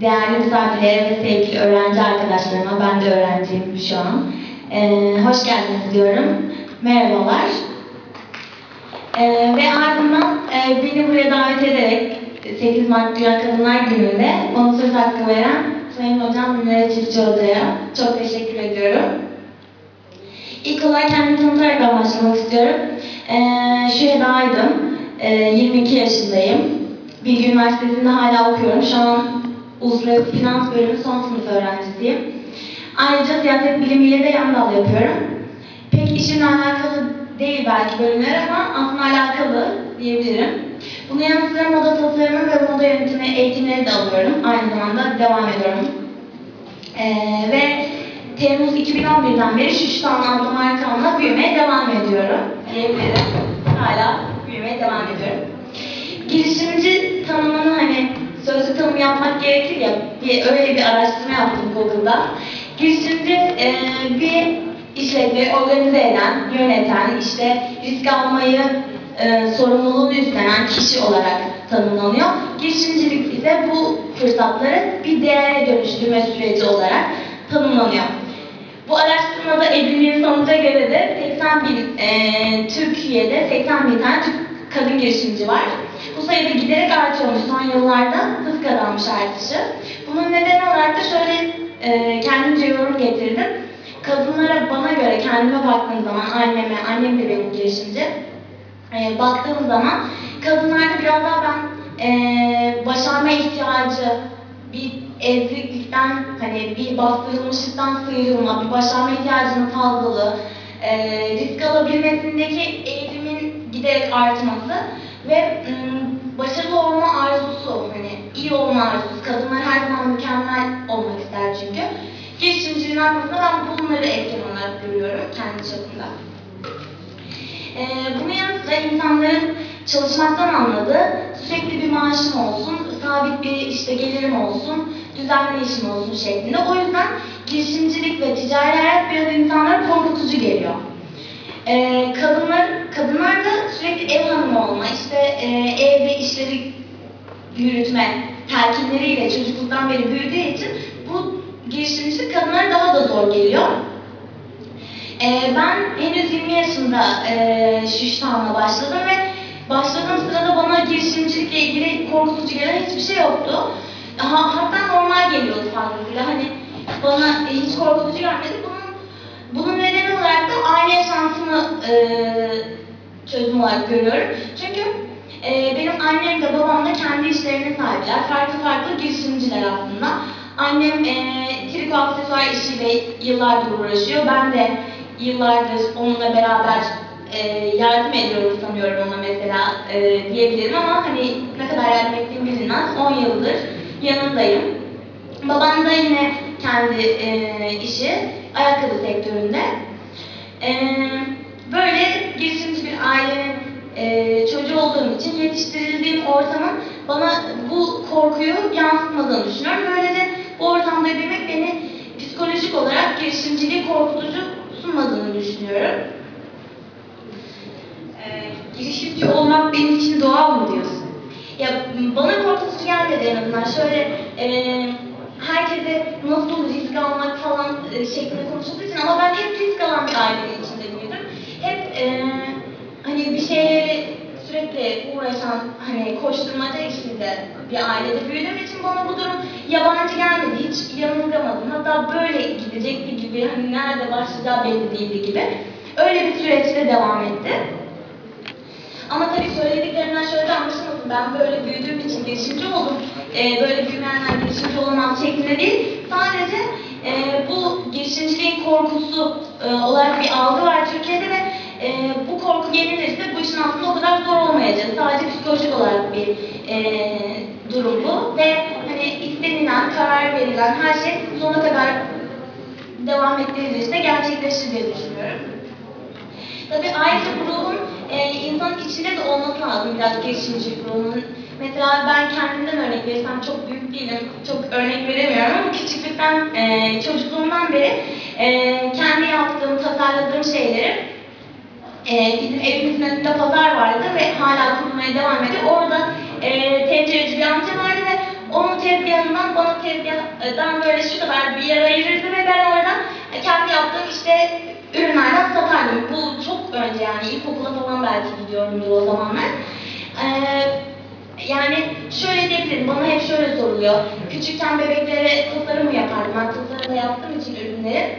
değerli misafirlere ve sevgili öğrenci arkadaşlarıma, ben de öğrenciyim şu an. Ee, hoş geldiniz diyorum. Merhabalar. Ee, ve ardından e, beni buraya davet ederek 8 Mart Dünya Kadınlar Günü'nde bana söz hakkı veren Sayın Hocam Münire Çiftçi Hoca'ya çok teşekkür ediyorum. İlk olarak kendimi tanıtarak başlamak istiyorum. Ee, Şüheda Aydın, ee, 22 yaşındayım. Bilgi Üniversitesi'nde hala okuyorum. Şu an Uluslararası Finans Bölümü son sınıf öğrencisiyim. Ayrıca siyaset bilimiyle de yan dal yapıyorum. Pek işimle alakalı değil belki bölümler ama aslında alakalı diyebilirim. Bunun yanı sıra moda tasarımı ve moda yönetimi eğitimleri de alıyorum. Aynı zamanda devam ediyorum. Ee, ve Temmuz 2011'den beri Şuştan adlı markamla büyümeye devam ediyorum diyebilirim. Hala büyümeye devam ediyorum. Girişimci tanımını hani sözlü tanım yapmak gerekir ya, bir, öyle bir araştırma yaptım Google'da. Girişimci e, bir işletmeyi organize eden, yöneten, işte risk almayı e, sorumluluğunu üstlenen kişi olarak tanımlanıyor. Girişimcilik ise bu fırsatları bir değere dönüştürme süreci olarak tanımlanıyor. Bu araştırmada edindiğim sonuca göre de 80 bin, e, Türkiye'de 80 bin tane Türk kadın girişimci var. Bu sayıda giderek artıyormuş son yıllarda, hız kazanmış artışı. Bunun nedeni olarak da şöyle e, kendimce yorum getirdim. Kadınlara bana göre kendime baktığım zaman, anneme, annem de benim girişimci, e, baktığım zaman kadınlarda biraz daha ben e, başarma ihtiyacı, bir eziklikten, hani bir bastırılmışlıktan sıyrılma, bir başarma ihtiyacının fazlalığı, e, risk alabilmesindeki eğilimin giderek artması ve ım, başarılı olma arzusu, hani iyi olma kadınlar her zaman mükemmel olmak ister çünkü. Girişimciliğin artmasında ben bunları etken olarak görüyorum kendi çapımda. Ee, bunun yanı sıra insanların çalışmaktan anladığı sürekli bir maaşım olsun, sabit bir işte gelirim olsun, düzenli işim olsun şeklinde. O yüzden girişimcilik ve ticari hayat biraz insanlara korkutucu geliyor. Ee, kadınlar, kadınlar da sürekli ev hanımı olma, işte e, evde işleri yürütme telkinleriyle çocukluktan beri büyüdüğü için bu girişimcilik kadınlara daha da zor geliyor. Ee, ben henüz 20 yaşında e, Şuştan'la başladım ve başladığım sırada bana girişimcilikle ilgili korkutucu gelen hiçbir şey yoktu. Ha, hatta normal geliyordu fazlasıyla. Hani bana hiç korkutucu gelmedi. Bunun, bunun nedeni olarak da aile yaşantımı e, çözüm olarak görüyorum. Çünkü e, benim annem de babam da kendi işlerine sahipler. Farklı farklı girişimciler aslında. Annem e, triko aksesuar işiyle yıllardır uğraşıyor. Ben de yıllardır onunla beraber e, yardım ediyorum sanıyorum ona mesela e, diyebilirim ama hani ne kadar yardım ettiğim bilinmez. 10 yıldır yanındayım. Babam da yine kendi e, işi ayakkabı sektöründe. E, böyle girişimci bir ailenin e, çocuğu olduğum için yetiştirildiğim ortamın bana bu korkuyu yansıtmadığını düşünüyorum. Böylece bu ortamda büyümek beni psikolojik olarak girişimciliği korkutucu sunmadığını düşünüyorum. Ee, girişimci olmak benim için doğal mı diyorsun? Ya bana korkutucu gelmedi en azından. Şöyle e, herkese nasıl risk almak falan e, şeklinde konuşulduğu için ama ben hep risk alan bir ailenin içinde büyüdüm. Hep e, hani bir şeyleri sürekli uğraşan, hani koşturmaca içinde bir ailede büyüdüğüm için bana bu durum yabancı gelmedi. Hiç yanılgamadım. Hatta böyle gidecekti gibi, hani nerede başlayacağı belli değildi gibi. Öyle bir süreçte devam etti. Ama tabii söylediklerimden şöyle de anlaşılmasın. Ben böyle büyüdüğüm için girişimci oldum. Ee, böyle büyümeyenler girişimci olamaz şeklinde değil. Sadece e, bu girişimciliğin korkusu e, olarak bir algı var Türkiye'de ve e, bu korku yenilirse bu işin aslında o kadar zor olmayacak. Sadece psikolojik olarak bir e, durum bu. Ve hani istenilen, karar verilen her şey sonuna kadar devam ettirilirse gerçekleşir diye düşünüyorum. Tabii ayrıca bu ruhun e, insanın içinde de olması lazım biraz girişimcilik ruhunun. Mesela ben kendimden örnek verirsem çok büyük değilim, çok örnek veremiyorum ama küçüklükten, e, çocukluğumdan beri e, kendi yaptığım, tasarladığım şeyleri e, bizim evimizin önünde pazar vardı ve hala kurulmaya devam ediyor. Orada e, tencereci bir amca vardı ve onun tezgahından bana tezgahdan böyle şu kadar bir yer ayırırdı ve ben orada kendi yaptığım işte ürünlerden satardım. Bu çok önce yani ilkokula falan belki gidiyorumdur o zamanlar. Ee, yani şöyle diyebilirim, bana hep şöyle soruluyor. Küçükken bebeklere tasarım mı yapardım? Ben tasarım da yaptığım için ürünleri.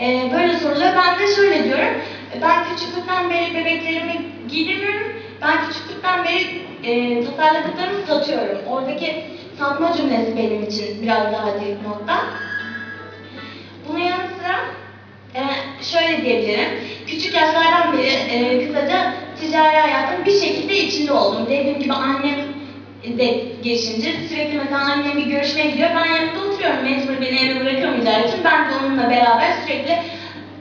Ee, böyle soruluyor. Ben de şöyle diyorum. Ben küçüklükten beri bebeklerimi giydirmiyorum. Ben küçüklükten beri e, tasarladıklarımı satıyorum. Oradaki satma cümlesi benim için biraz daha dik nokta. Bunun yanı sıra e, şöyle diyebilirim. Küçük yaşlardan beri e, kısaca ticari hayatın bir şekilde içinde oldum. Dediğim gibi annem de girişimci. Sürekli mesela annem bir görüşmeye gidiyor. Ben yanında oturuyorum. Mecbur beni eve bırakamayacağı için ben de onunla beraber sürekli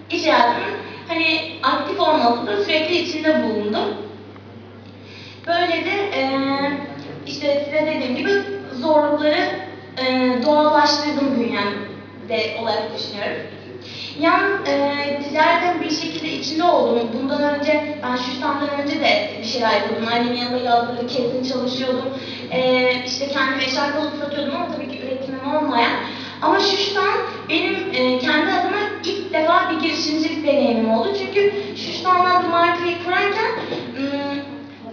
iş hayatının hani aktif olması da sürekli içinde bulundum. Böyle de e, işte size dediğim gibi zorlukları e, doğallaştırdım bünyemde olarak düşünüyorum. Yalnız e, ticaretin bir şekilde içinde oldum. Bundan önce, ben Şuştan'dan önce de bir şeyler yapıyordum. Annemin yanında yazları kesin çalışıyordum. E, işte kendim eşya kalıp satıyordum ama tabii ki üretimim olmayan. Ama Şuştan benim e, kendi adıma ilk defa bir girişimcilik deneyimim oldu. Çünkü Şuştan'dan bu markayı kurarken ım,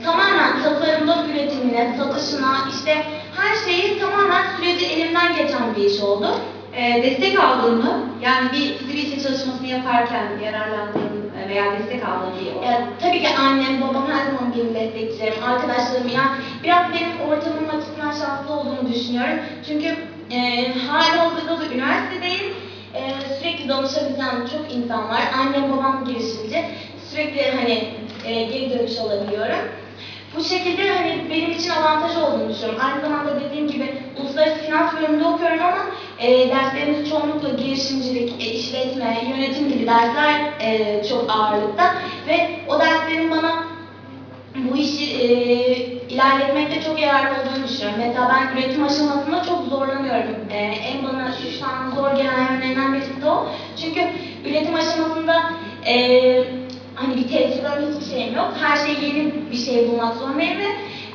tamamen tasarımdan üretimine, satışına, işte her şeyi tamamen süreci elimden geçen bir iş oldu. Ee, destek aldın mı? Yani bir sizi bir işin çalışmasını yaparken yararlandığın e, veya destek aldığın bir Ya, tabii ki annem, babam her zaman benim destekçilerim, arkadaşlarım yani biraz benim ortamım açısından şanslı olduğumu düşünüyorum. Çünkü e, hala hazırda da üniversitedeyim. E, sürekli danışabileceğim çok insan var. Annem, babam girişimci. Sürekli hani e, geri dönüş alabiliyorum. Bu şekilde hani benim için avantaj olduğunu düşünüyorum. Aynı zamanda dediğim gibi uluslararası finans bölümünde okuyorum ama e, derslerimiz çoğunlukla girişimcilik, e, işletme, yönetim gibi dersler e, çok ağırlıkta ve o derslerin bana bu işi e, ilerletmekte çok yararlı olduğunu düşünüyorum. Mesela ben üretim aşamasında çok zorlanıyorum. E, en bana şu an zor gelen yönlerinden birisi de o. Çünkü üretim aşamasında e, hani bir tecrübem hiçbir şeyim yok. Her şey yeni bir şey bulmak zorundayım ve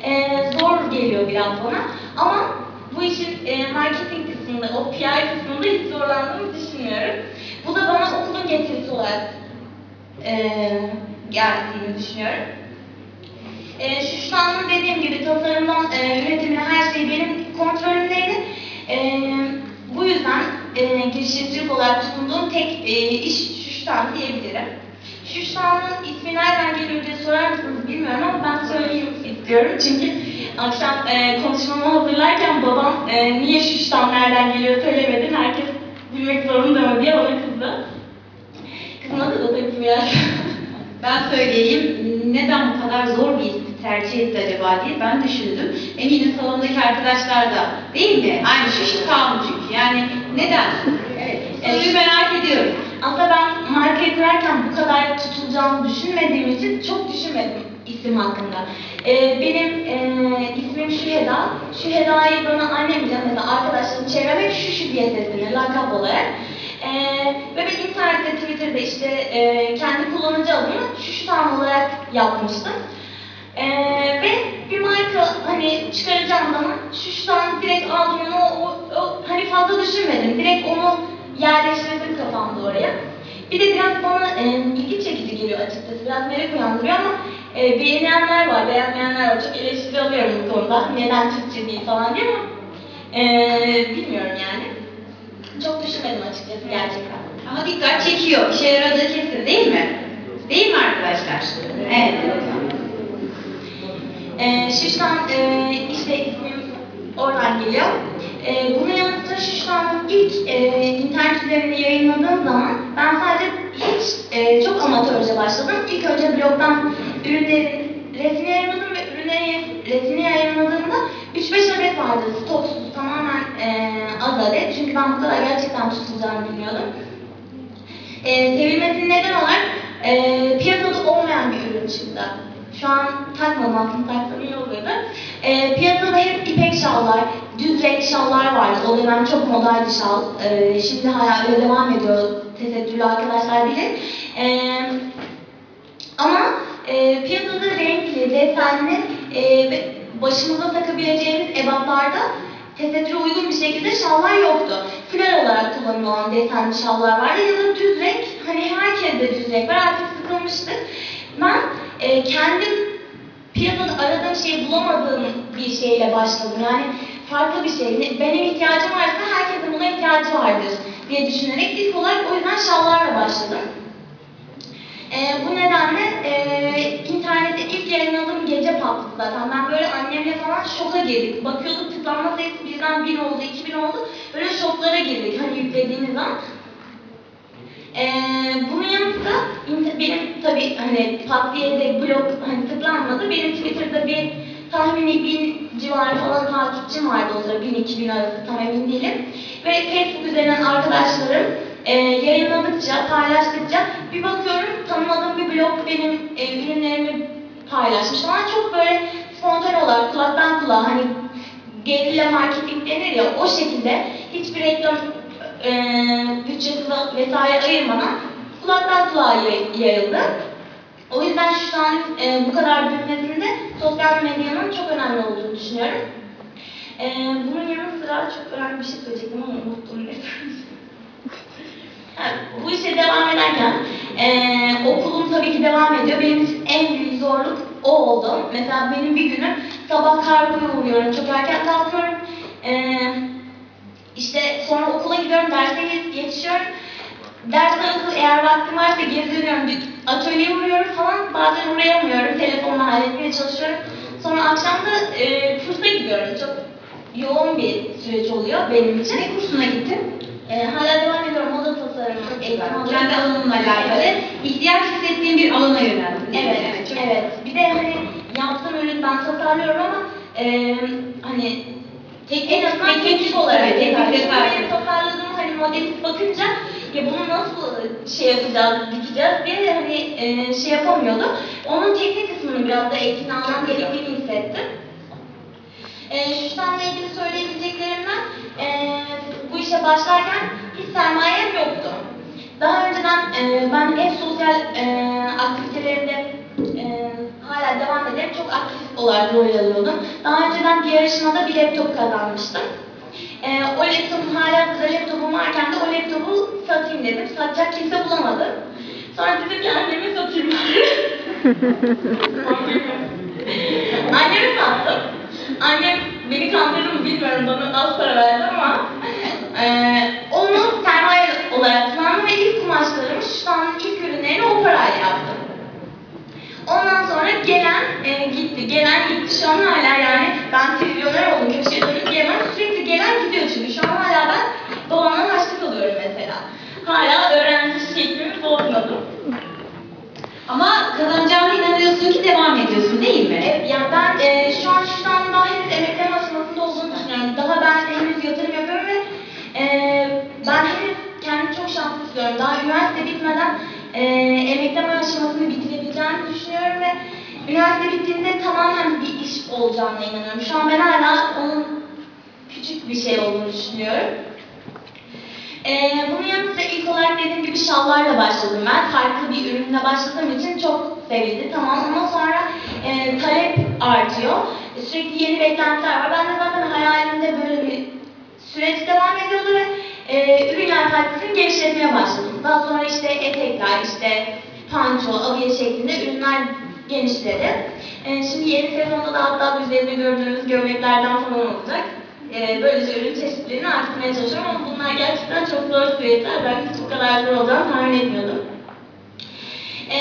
e, zor geliyor biraz bana. Ama bu işin e, marketing kısmında, o PR kısmında hiç zorlandığımı düşünmüyorum. Bu da bana okulun getirisi olarak e, geldiğini düşünüyorum. E, şu şu anda dediğim gibi tasarımdan e, üretimine her şey benim kontrolümdeydi. E, bu yüzden e, girişimcilik olarak sunduğum tek e, iş Şuştan diyebilirim. Şuştan'ın ismi nereden geliyor diye sorar mısınız bilmiyorum ama ben söyleyeyim istiyorum. Çünkü akşam e, konuşmamı hazırlarken babam e, niye Şuştan nereden geliyor söylemedin, herkes bilmek zorunda mı diye bana kızdı. Kızmadı da tabii ki biraz. Ben söyleyeyim, neden bu kadar zor bir tercih etti acaba diye ben düşündüm. Eminim salondaki arkadaşlar da değil mi? Aynı şu kaldı çünkü. Yani neden? Evet. Soruyu merak ediyorum. Aslında ben markayı kurarken bu kadar tutulacağını düşünmediğim için çok düşünmedim isim hakkında. Ee, benim e, ismim Şüheda. Şüheda'yı bana annem bize mesela arkadaşlarım çevreme şu şu diye seslenir lakap olarak. Ee, ve ben internette, Twitter'da işte e, kendi kullanıcı adımı şu şu tam olarak yapmıştım. Ee, ve bir marka hani çıkaracağım zaman şu şu tam direkt aldım onu o, o, hani fazla düşünmedim. Direkt onu yerleştirdim kafamda oraya. Bir de biraz bana e, ilgi çekici geliyor açıkçası. Biraz merak uyandırıyor ama e, beğenenler var, beğenmeyenler var. Çok eleştiri alıyorum bu konuda. Neden Türkçe değil falan diye ama e, bilmiyorum yani. Çok düşünmedim açıkçası gerçekten. Ama dikkat çekiyor. İşe yaradığı kesin değil mi? Değil mi arkadaşlar? Evet. E, Şiştan e, işte ismim oradan geliyor. E, bunun yanı sıra Şiştan'ın ilk e, internet üzerinde yayınladığım zaman ben sadece hiç e, çok amatörce başladım. İlk önce blogdan ürünlerin resmini yayınladım ve ürünlerin resmini yayınladığımda 3-5 adet vardı stoksuz tamamen e, az adet. Çünkü ben bu kadar gerçekten tutulacağını bilmiyordum. E, sevilmesinin neden olarak e, piyasada olmayan bir ürün çıktı. Şu an takmadım aslında taksam iyi olurdu. E, piyasada hep ipek şallar, düz renk şallar vardı. O dönem çok modaydı şal. E, şimdi hala öyle devam ediyor. Tesettürlü arkadaşlar bilir. E, ama e, piyasada renkli, desenli e, başımıza takabileceğimiz ebatlarda tesettüre uygun bir şekilde şallar yoktu. Fular olarak kullanılan desenli şallar vardı ya da düz renk. Hani herkes düz renk var artık sıkılmıştık. Ben e, kendim piyasada aradığım şeyi bulamadığım bir şeyle başladım. Yani farklı bir şey. Benim ihtiyacım varsa herkesin buna ihtiyacı vardır diye düşünerek ilk olarak o yüzden şallarla başladım. Ee, bu nedenle e, internette ilk yayınladığım gece patladı zaten. Ben böyle annemle falan şoka girdik. Bakıyorduk tıklanma sayısı birden 1000 oldu, 2000 oldu. Böyle şoklara girdik hani yüklediğimiz an. Ee, bunun yanı sıra int- benim tabii hani pat diye de blog hani tıklanmadı. Benim Twitter'da bir tahmini bin civarı falan takipçim vardı o sıra. 1000-2000 arası tam emin değilim. Ve Facebook üzerinden arkadaşlarım e, yayınladıkça, paylaştıkça bir bakıyorum tanımadığım bir blog benim e, ürünlerimi paylaşmış falan. Çok böyle spontane olarak kulaktan kulağa hani gerilla marketing denir ya o şekilde hiçbir reklam e, bütçesi ve- vesaire ayırmadan kulaktan kulağa yay- yayıldı. O yüzden şu an e, bu kadar büyümesinde sosyal medyanın çok önemli olduğunu düşünüyorum. E, bunun yanı sıra çok önemli bir şey söyleyecektim ama unuttum. Ha, bu işe devam ederken e, okulum tabii ki devam ediyor. Benim için en büyük zorluk o oldu. Mesela benim bir günüm sabah kargoya uğruyorum. Çok erken kalkıyorum. E, işte sonra okula gidiyorum, derse yet- yetişiyorum. Ders arası eğer vaktim varsa geri dönüyorum, atölyeye uğruyorum falan. Bazen uğrayamıyorum, telefonla halletmeye çalışıyorum. Sonra akşam da e, kursa gidiyorum. Çok yoğun bir süreç oluyor benim için. Ne kursuna gittin? E, hala devam ediyorum, moda tasarımı, eğitim alıyorum. Kendi alanınla alakalı ihtiyaç hissettiğin bir alana yöneldin. değil mi? Evet, çok- evet. Bir de hani yaptığım ürün ben tasarlıyorum ama e, hani tek, en azından Teknik- teknik olarak evet, teknik yeterli. Modelist bakınca ya bunu nasıl şey yapacağız, dikeceğiz diye hani e, şey yapamıyordu. Onun teknik kısmını biraz da eğitim almam gerektiğini hissettim. E, şu anla ilgili söyleyebileceklerimden e, bu işe başlarken hiç sermayem yoktu. Daha önceden e, ben hep sosyal e, aktivitelerimde e, hala devam ederim. Çok aktif olarak rol alıyordum. Daha önceden bir yarışmada bir laptop kazanmıştım. E, o laptopum hala hazırda laptopum varken de o laptopu satayım dedim. Satacak kimse bulamadım. Sonra dedim ki anneme satayım. Anneme sattım. Annem beni kandırdı mı bilmiyorum bana az para verdi ama eee onu sermaye olarak kullandım ve ilk kumaşlarımı şu an ilk ürünlerini o parayla yaptım. Ondan sonra gelen e, gitti, gelen gitti. Şu an hala yani ben trilyoner oldum, çünkü şu an hala ben babamdan harçlık alıyorum mesela. Hala öğrenci şeklimi bozmadım. Ama kazanacağına inanıyorsun ki devam ediyorsun değil mi? Evet, yani ben e, şu an şu an daha henüz emekleme aşamasında olduğunu düşünüyorum. Daha ben henüz yatırım yapıyorum ve e, ben henüz kendimi çok şanslı hissediyorum. Daha üniversite bitmeden e, emekleme aşamasını bitirebileceğimi düşünüyorum ve üniversite bittiğinde tamamen bir iş olacağına inanıyorum. Şu an ben küçük bir şey olduğunu düşünüyorum. Ee, bunun yanı sıra ilk olarak dediğim gibi şallarla başladım ben. Farklı bir ürünle başladığım için çok sevildi. Tamam ama sonra e, talep artıyor. E, sürekli yeni beklentiler var. Ben de zaten hayalimde böyle bir süreç devam ediyordu ve e, ürün yelpazesini genişletmeye başladım. Daha sonra işte etekler, işte panço, abiye şeklinde ürünler genişledi. E, şimdi yeni sezonda da hatta üzerinde gördüğünüz gömleklerden falan olacak. E, böylece ürün çeşitliliğini arttırmaya çalışıyorum ama bunlar gerçekten çok zor süreçler. Ben hiç bu kadar zor olacağını tahmin etmiyordum. E,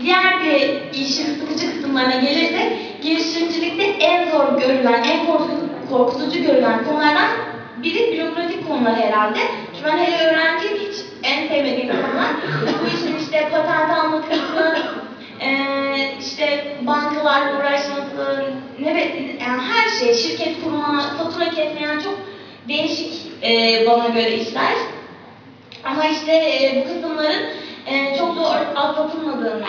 diğer bir işin sıkıcı kısımlarına gelirsek, girişimcilikte en zor görülen, en korkutucu görülen konulardan biri bürokratik konular herhalde. Çünkü ben hele öğrenciyim hiç en sevmediğim konular. Bu işin işte patent alma kısmı, eee işte bankalarla uğraşması, ne yani her şey, şirket kurma, fatura kesme yani çok değişik eee, bana göre işler. Ama işte e, bu kısımların e, çok zor atlatılmadığını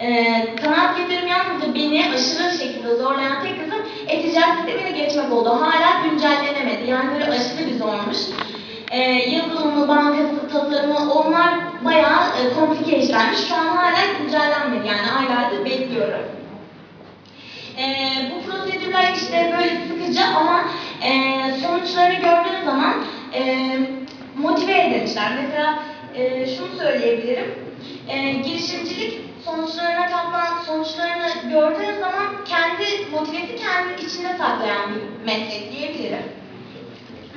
e, kanaat getiririm yalnızca beni aşırı şekilde zorlayan tek kısım e-ticaret sistemine geçmek oldu. Hala güncellenemedi. Yani böyle aşırı bir zormuş. E, yazılımı, bankası, tasarımı onlar bayağı e, komplike işlermiş. Şu an hala güncellenmedi. Yani aylardır bekliyorum. Ee, bu prosedürler işte böyle sıkıcı ama Ee, sonuçlarını gördüğünüz zaman e, motive edilmişler. Mesela e, şunu söyleyebilirim. E, girişimcilik sonuçlarına katlan sonuçlarını gördüğünüz zaman kendi motivesi kendi içinde saklayan bir meslek diyebilirim.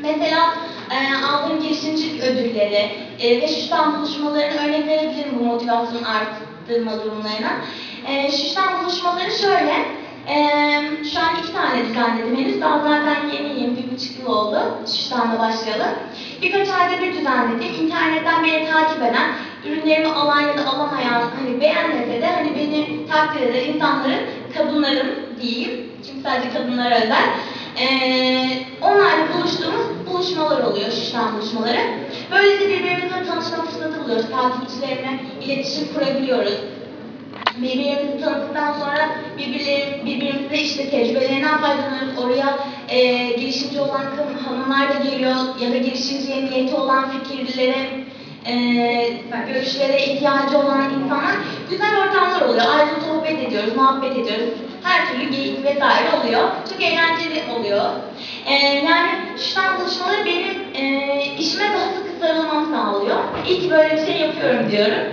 Mesela e, aldığım girişimcilik ödülleri e, ve şuştan buluşmalarını örnek verebilirim bu motivasyonu arttırma durumlarına. E, şuştan buluşmaları şöyle, e, şu an iki tane düzenledim henüz, daha zaten yeniyim, bir buçuk yıl oldu. Şuştanla başlayalı. Birkaç ayda bir düzenledim, internetten beni takip eden, ürünlerimi alan ya da alamayan, hani beğenmese de hani beni takdir eden insanların, kadınların diyeyim, çünkü sadece kadınlara özel, ee, onlarla buluştuğumuz buluşmalar oluyor, şişman buluşmaları. Böylece birbirimizle tanışma fırsatı buluyoruz. Takipçilerine iletişim kurabiliyoruz. Birbirimizi tanıdıktan sonra birbirleri, birbirimize işte tecrübelerinden faydalanıyoruz. Oraya e, girişimci olan hanımlar da geliyor ya da girişimciye niyeti olan fikirlilere, e, görüşlere ihtiyacı olan insanlar güzel ortamlar oluyor. Ayrıca sohbet ediyoruz, muhabbet ediyoruz. Her türlü geyik vesaire oluyor. Çok eğlenceli oluyor. E, yani şuştan buluşmaları benim e, işime daha sıkı sarılmamı sağlıyor. İyi ki böyle bir şey yapıyorum diyorum.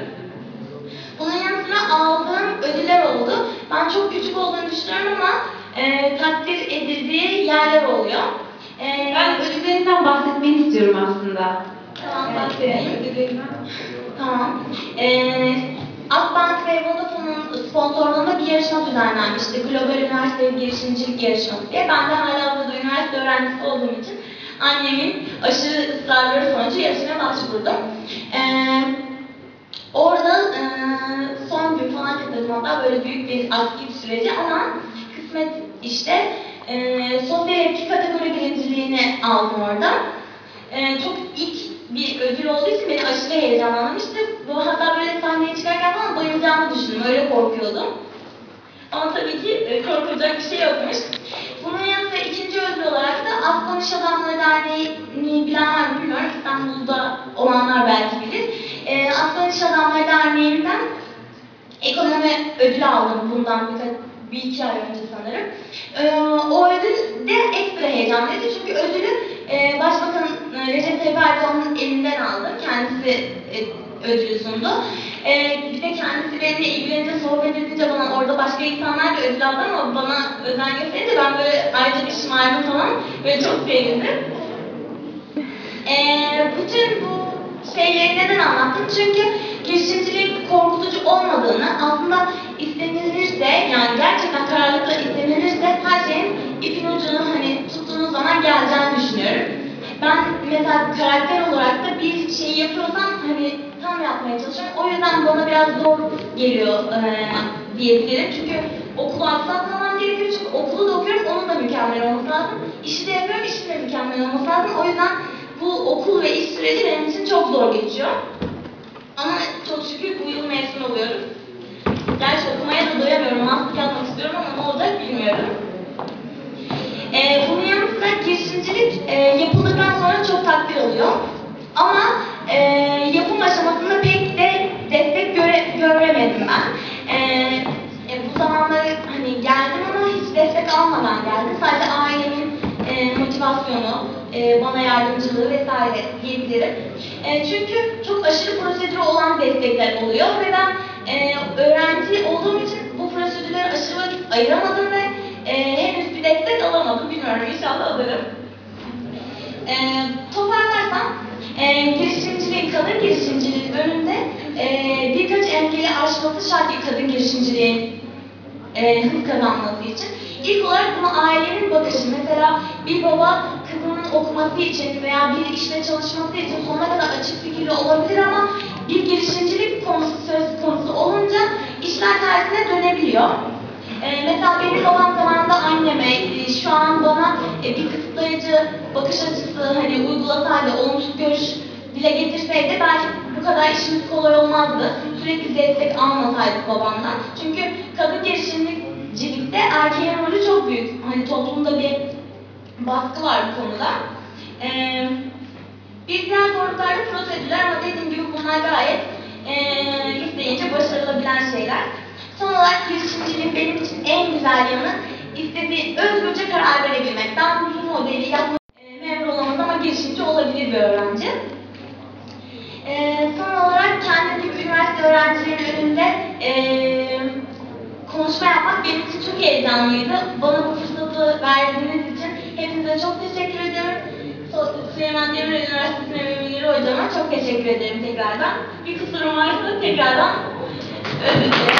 Bunun yanı sıra aldığım ödüller oldu. Ben çok küçük olduğunu düşünüyorum ama e, takdir edildiği yerler oluyor. E, Ben ödüllerinden bahsetmeni istiyorum aslında. Tamam, bahsedeyim. ödüllerinden. Tamam. Ee, Akbank ve Vodafone'un sponsorluğunda bir yarışma düzenlenmişti. Global Üniversite Girişimcilik Yarışması diye. Ben de hala burada üniversite öğrencisi olduğum için annemin aşırı ısrarları sonucu yarışmaya başvurdum. Ee, orada e, son gün falan katıldım hatta böyle büyük bir aktif süreci ama kısmet işte e, sosyal etki kategori birinciliğini aldım orada. Ee, çok ilk bir ödül olduğu için beni aşırı heyecanlanmıştı. Bu hatta böyle sahneye çıkarken falan bayılacağımı düşündüm. Öyle korkuyordum. Ama tabii ki e, korkulacak bir şey yokmuş. Bunun yanında ikinci ödül olarak da İş Adamları Derneği'ni bilen var mı bilmiyorum. İstanbul'da olanlar belki bilir. Aslan İş Adamları Derneği'nden ekonomi ödülü aldım bundan birkaç, bir iki ay önce sanırım. Ee, o ödül de ekstra heyecanlıydı çünkü ödülü e, Başbakan e, Recep Tayyip Erdoğan'ın elinden aldım. Kendisi e, ödülü sundu. E, bir de kendisi benimle ilgilenince, sohbet edince bana orada başka insanlar da ödül aldı ama bana özen gösterince ben böyle ayrıca bir şımardım falan. Böyle çok sevindim. Ee, bütün bu şeyleri neden anlattım? Çünkü girişimciliğin korkutucu olmadığını, aslında istenilirse, yani gerçekten kararlılıkla istenilirse her şeyin ipin ucunu hani tuttuğunuz zaman geleceğini düşünüyorum. Ben mesela karakter olarak da bir şeyi yapıyorsam hani yapmaya çalışıyorum. O yüzden bana biraz zor geliyor eee diyebilirim. Çünkü okulu aksatmamam gerekiyor. Çünkü okulu da okuyorum, onun da mükemmel olması lazım. İşi de yapıyorum, işin de mükemmel olması lazım. O yüzden bu okul ve iş süreci benim için çok zor geçiyor. Ama çok şükür bu yıl mezun oluyorum. Gerçi okumaya da doyamıyorum. Master yapmak istiyorum ama ne olacak bilmiyorum. Ee, bunun yanı sıra girişimcilik e, yapıldıktan sonra çok takdir oluyor. Ama e, yapım aşamasında pek de destek göre, göremedim ben. E, e, bu zamanları hani geldim ama hiç destek almadan geldim. Sadece ailemin e, motivasyonu, e, bana yardımcılığı vesaire diyebilirim. E, çünkü çok aşırı prosedürü olan destekler oluyor ve ben e, öğrenci olduğum için bu prosedürlere aşırı vakit ayıramadım ve e, henüz bir destek alamadım. Bilmiyorum inşallah alırım. E, toparlarsam e, girişimciliğin, kadın girişimciliğin önünde e, birkaç engeli aşması şart ki kadın girişimciliğin e, hız kazanması için. İlk olarak buna ailenin bakışı. Mesela bir baba okuması için veya bir işte çalışması için sonuna kadar açık fikirli olabilir ama bir girişimcilik konusu söz konusu olunca işler tersine dönebiliyor. Ee, mesela benim babam zamanında anneme e, şu an bana e, bir kısıtlayıcı bakış açısı hani uygulasaydı, olumsuz görüş dile getirseydi belki bu kadar işimiz kolay olmazdı. Sürekli destek almasaydık babamdan. Çünkü kadın girişimcilikte erkeğin rolü çok büyük. Hani toplumda bir baskı var bu konuda. Ee, bir diğer zorluklar da prosedürler ama dediğim gibi bunlar gayet e, isteyince başarılabilen şeyler. Son olarak girişimciliğin benim için en güzel yanı istediği özgürce karar verebilmek. Ben bu modeli yapmak e, memur olamaz ama girişimci olabilir bir öğrenci. Ee, son olarak kendi gibi üniversite öğrencilerinin önünde ee, konuşma yapmak benim için çok heyecanlıydı. Bana bu fırsatı verdiğiniz hepinize çok teşekkür ediyorum. Süleyman Demirel Üniversitesi'ne ve Münir Hocama çok teşekkür ederim tekrardan. Bir kusurum varsa tekrardan özür dilerim.